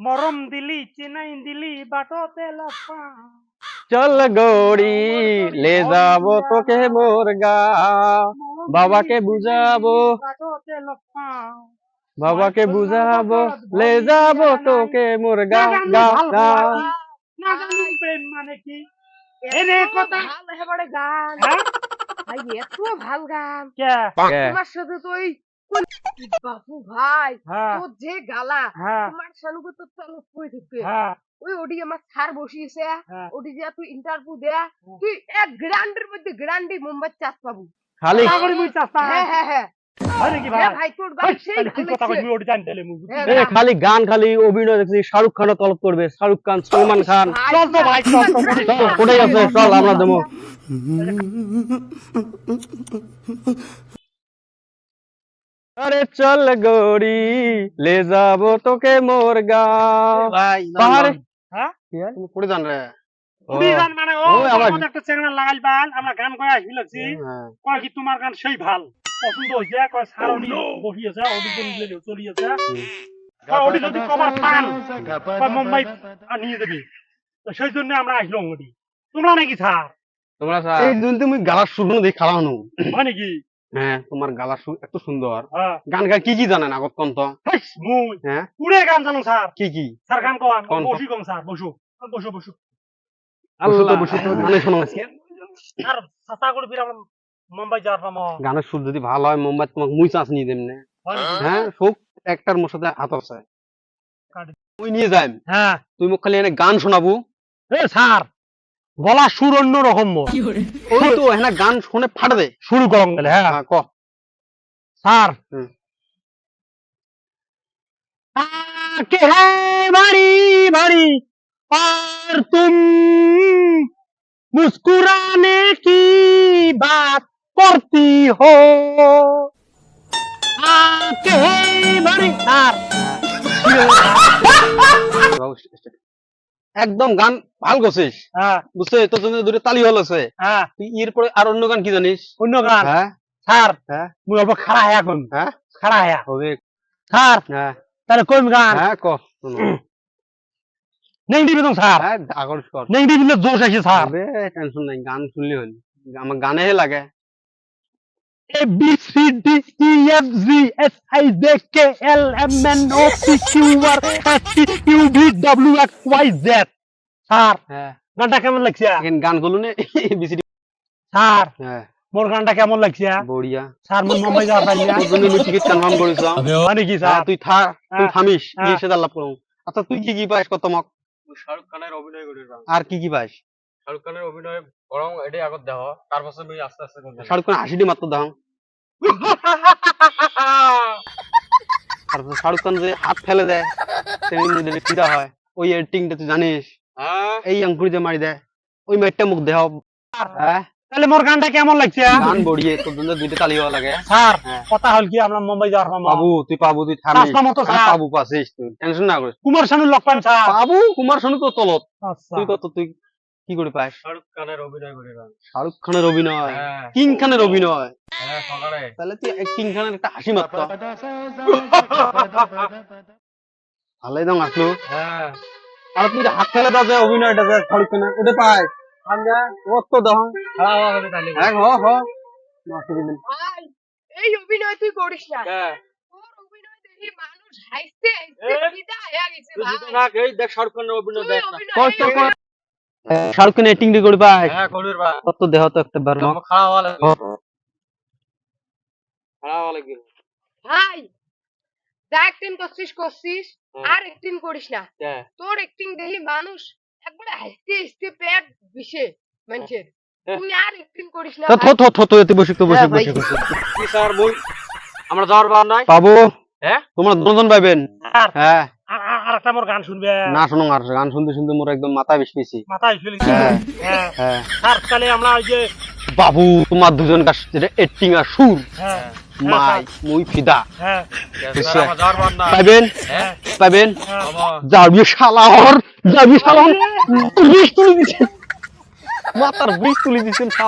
মরম দিলি চিনাই দিলি বাটতে লাফা চল গৌরি লে যাব তোকে মোর গা। বাবাকে বুঝাবো। বাবাকে বুঝাবো। লে যাব তোকে মোর গা গা গা। না জানি প্রেম মানে কি। এরে কথা ভালো একেবারে গান। হ্যাঁ? ভাই এত ভালো গান। কে? কে? তোমার সাথে তো ওই বাপু ভাই হ্যাঁ। তোর যে গালা হ্যাঁ। তোমার সানুকে তো তলব করে দিতে ওই ওডি আমার স্যার বসিয়েছে হ্যাঁ। ওডি যা তুই ইন্টারভিউ দে তুই এক গ্রান্ডের মধ্যে গ্রান্ডি মুম্বাই চাষ পাবো। খালি কথা মুই চাস্তা হ্যাঁ হ্যাঁ হ্যাঁ। তোর খালি গান খালি অভিনয় দেখছি শাহরুখ খানও তলব করবে শাহরুখ খান সলমান খান। চল তো ভাই চল তো করিস চল কোথায় আছে চল আমরা দেবো। আরে চল গৌরি লে যাব তোকে মোর গা। ভাই পাহাড়ে হ্যাঁ? তুমি পড়ে যান রে। কুড়ি গান মানে ও ওই আমার- আমার একটা চ্যানেল লাগাই বাল আমরা গান কয়ে আসি লাগছি হ্যাঁ। কয় কি তোমার গান সেই ভালো? পছন্দ হইছে কয় চলিয়েছে। যদি পান মুম্বাই নিয়ে দেবে তো সেই জন্য আমরা আসলাম তোমরা নাকি স্যার? তোমরা এই জন্য তুমি গালার সুর দিয়ে খাওয়ানো হয় নাকি? হ্যাঁ তোমার সুর এত সুন্দর। হ্যাঁ। গান গান কি কি জানেন আগত হাইস, হ্যাঁ? পুরে গান জানো স্যার? কি কি? স্যার গান কন কোন? বসি কম স্যার বসু। বসু বসু। তো বসো তো গানে শোনো। আজকে আর সাতা করে মুম্বাই যাওয়ার পাম। গানের সুর যদি ভালো হয় মুম্বাই তোমাকে মুই চান্স নিয়ে না। হ্যাঁ সব একটার মোর সাথে হাত আছে। মুই নিয়ে যাই হ্যাঁ। তুই মোক খালি এনে গান শোনাবো। এ স্যার! বলা সুর অন্য রকম ওই তো হ্যাঁ গান শুনে ফাটে দে। শুরু করম গেলে হ্যাঁ।, হ্যাঁ। ক। স্যার। কে আর তুম মুস্কুরানে কি বাত করতি হো? আকে ভারি আর একদম গান ভালো গছিস হ্যাঁ। বুঝছে? তোর জন্য দুটো তালি হল আছে। হ্যাঁ। তুই এর পরে আর অন্য গান কি জানিস? অন্য গান? হ্যাঁ। স্যার হ্যাঁ। মুই অল্প খাড়া হ্যাঁ এখন। হ্যাঁ। খাড়া হ্যাঁ। হবে। স্যার হ্যাঁ। তাহলে কোন গান? হ্যাঁ ক। শোনো। নেই দিবি তো স্যার। হ্যাঁ আগর কর দিবি জোশ আছে স্যার। হবে টেনশন নাই গান শুনলি হল। আমার গানে লাগে। A B C D E F G H I J K L M N O P Q R S T U V W X Y Z. Sir হ্যাঁ। গানটা কেমন লাগছে? এখন গানগুলো নে বিসিডি স্যার হ্যাঁ। মোর গানটা কেমন লাগছে? বড়িয়া। স্যার মুই মুম্বাই যাওয়ার পারি না জন্য আমি টিকিট কনফার্ম করেছ মানে কি স্যার তুই থাক তুই হ্যাঁ, থামিস হ্যাঁ। গিয়ে সেটা লাভ করো আচ্ছা তুই কি কি পাইস কত মক? শাহরুখ খানের অভিনয় করে আর কি কি পাইস শাহরুখ খানের অভিনয় বরং এটাই আগত দেহ। তারপর আমি আস্তে আস্তে করব শাহরুখ খান হাসিটি মাত্র দাও। তারপর শাহরুখ খান যে হাত ফেলে দেয় ফিরা হয়। ওই এডিটিংটা তুই জানিস? হ্যাঁ। এই আঙ্কুরি যে মারি দেয়। ওই মেটটা মুখ দেহ। হ্যাঁ? তাহলে মোর গানটা কেমন লাগছে? গান বড়িয়ে তোর জন্য দুইটা তালি হওয়া লাগে। স্যার হ্যাঁ। কথা হল কি আমরা মুম্বাই যাওয়ার পাবো পাবু তুই পাবু তুই থামিস। রাস্তা মতো স্যার। পাবু তুই। টেনশন না করিস। কুমার শানু লক পান স্যার। পাবু কুমার শানু তো তলত। আচ্ছা। তুই কত তুই কি করে পাস শাহরুখ খানের অভিনয় করে শাহরুখ খানের অভিনয়? হ্যাঁ কিং খানের অভিনয়? হ্যাঁ সকালে তাহলে তুই এক কিং খানের একটা হাসি মাত্র। ভালোই দাম আসলো হ্যাঁ। আর তুই হাত ফেলে দাও যে অভিনয়টা যে শাহরুখ খানের ওটা কত তাহলে হ্যাঁ হ হ এই অভিনয় তুই করিস না। হ্যাঁ। মানুষ হাসতে হাসতে এ, ফিদা হয়ে গেছে তুই ভাই। যদি না এই দেখ শাহরুখ খানের অভিনয় দেখ। না। অভিনয় কষ্ট এই- শাহরুখ খানের এক্টিং দিয়ে করে হ্যাঁ করবির বা কত দেহ তো একটা বার আমার খাওয়া হওয়া লাগবে। খাওয়া হওয়া লাগবে। ভাই যা একদিন করছিস করছিস আর একদিন করিস না। হ্যাঁ তোর একদিন দেখি মানুষ একবারে হাসতে হাসতে পেট বিষে মানুষের। হ্যাঁ। তুই আর একদিন করিস না থো থো থো থো এতে বসে তো বসে হ্যাঁ, বসে কি স্যার আমরা যাওয়ার বার নাই। পাবো। হ্যাঁ? তোমরা দুজন পাইবেন। হ্যাঁ। আর আর- আর একটা মোর গান শুনবে। না শোনো আর গান শুনতে শুনতে মোর একদম মাথা পেয়েছি। ফেলে হ্যাঁ। হ্যাঁ। হ্যাঁ। তাহলে আমরা ওই যে বাবু তোমার দুজন কাছ এক্টিং আর সুর। হ্যাঁ। মাই মুই ফিদা। হ্যাঁ। হ্যাঁ। পাইবেন? হ্যাঁ। আমার যাবি শালাহর যাবি শালাহর বৃষ্টি তুলি দিছেন মাথার বৃষ্টি তুলি দিছেন